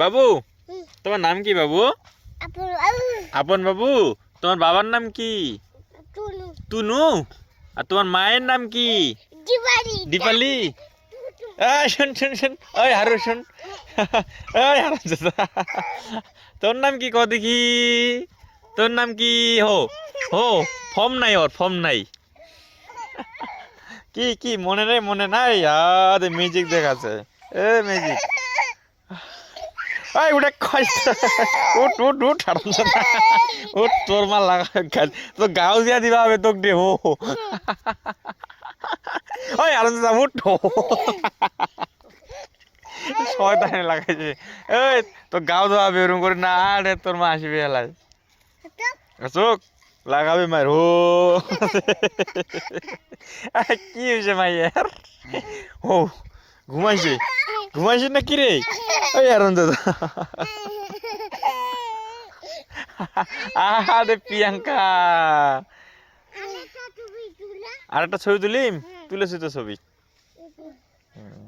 বাবু তোমার নাম কি বাবু? আপন বাবু তোমার বাবার নাম কি? তুনু। আর তোমার মায়ের নাম কি? দীপালি। শোন শোন শোন। ওই হারু শোন। ওই হারু তোর নাম কি কও দেখি? তোর নাম কি? হো হো ফর্ম নাই ওর ফর্ম নাই। কি কি মনে নেই মনে নাই? আরে মিউজিক দেখাচ্ছে। এ মিউজিক এই, উঠে খাই উঠ উঠ উঠ তোর মা লাগা তো গাও দিয়া দিবা হবে তোক দে হো ওই আনন্দ উঠ। শয়তানে লাগাইছে। এই তো গাও দেওয়া বেরুম করে না রে তোর মা আসবে এলাই। চোখ লাগাবে মার হো কি হয়েছে মাইয়ার? ও, ঘুমাইছে? ঘুমাইছে না কি রে? ওই আনন্দ আহা দে প্রিয়াঙ্কা। আর একটা ছবি তুলিম? তুলেছি তো ছবি। হুম।